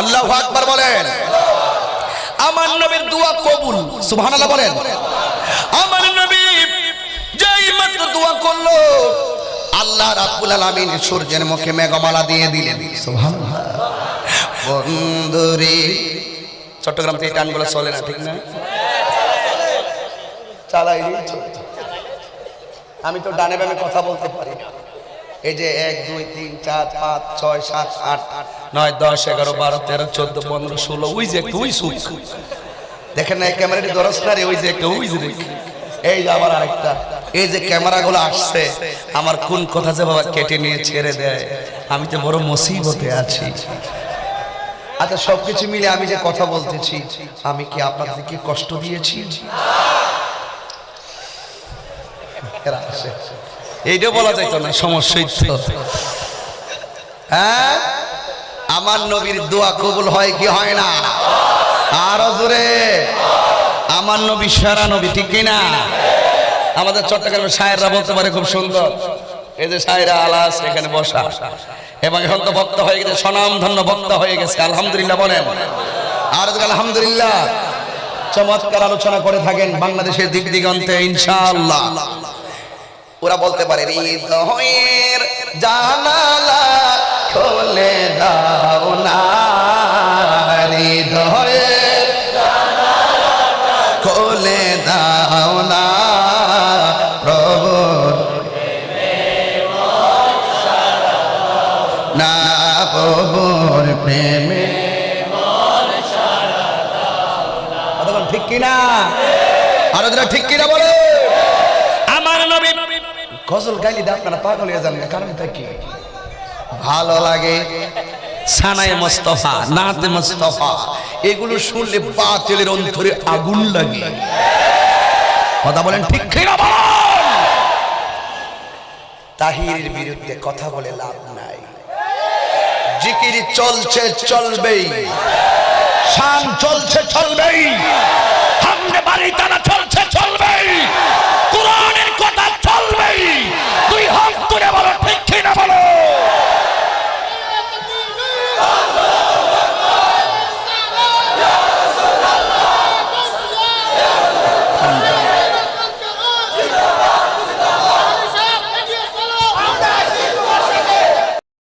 আল্লাহ আকবার বলেন। আমার নবীর দোয়া কবুল সুবহানাল্লাহ বলেন। আমার নবী যেই মাত্র দোয়া করল আল্লাহ রাব্বুল আলামিন সূর্যের মুখে মেঘমালা দিয়ে দিলেন। সুবহানাল্লাহ। বন্ধুরে চট্টগ্রাম থেকে এই টানগুলো চলে না ঠিক না? চালাই আমি তো ডানে বামে কথা বলতে পারি না। এই যে এক, দুই, তিন, চার, পাঁচ, ছয়, সাত, আট, নয়, দশ, এগারো, বারো, তেরো, চোদ্দ, পনেরো, ষোলো, ওই যে ওই সুই দেখেন না ক্যামেরাটি দরস না রে, ওই যে একটা ওই যে এই যে আবার আরেকটা। এই যে ক্যামেরাগুলো আসছে, আমার কোন কথা যে বাবা কেটে নিয়ে ছেড়ে দেয়। আমি তো বড় মুসিবতে আছি। আচ্ছা সবকিছু মিলে আমি যে কথা বলতেছি, আমি কি আপনাদেরকে কষ্ট দিয়েছি? এরা আসে। এইটা বলা যাইতো না সমস্যাই তো হ্যাঁ? আমার নবীর দোয়া কবুল হয় কি হয় না? আরও জোরে। আমার নবী সারা নবী, ঠিক কিনা? আমাদের চট্টগ্রামের সায়েররা বলতে পারে খুব সুন্দর। এই যে সায়েরা আলাস এখানে বসা। এবং এখন তো বক্তা হয়ে গেছে সনাম ধন্য বক্তা হয়ে গেছে, আলহামদুলিল্লাহ বলেন। আর আলহামদুলিল্লাহ, চমৎকার আলোচনা করে থাকেন বাংলাদেশের দিক দিগন্তে, ইনশাআল্লাহ। ওরা বলতে পারে, হৃদয়ের জানালা খোলে দাও না, হৃদয়ের খোলে দাও না, প্রভুর না প্রভুর প্রেমে ঠিক কিনা? আরও যারা ঠিক কিনা বলে গজল গাইলে দিয়ে আপনারা পাগল হয়ে যান কারণটা কি? ভালো লাগে। সানায় মোস্তফা, নাতে মোস্তফা, এগুলো শুনলে বাতিলের অন্তরে আগুন লাগে। কথা বলেন ঠিক তাহিরের বিরুদ্ধে কথা বলে লাভ নাই। জিকির চলছে, চলবেই। শান চলছে, চলবেই। সামনে বাড়ি টানা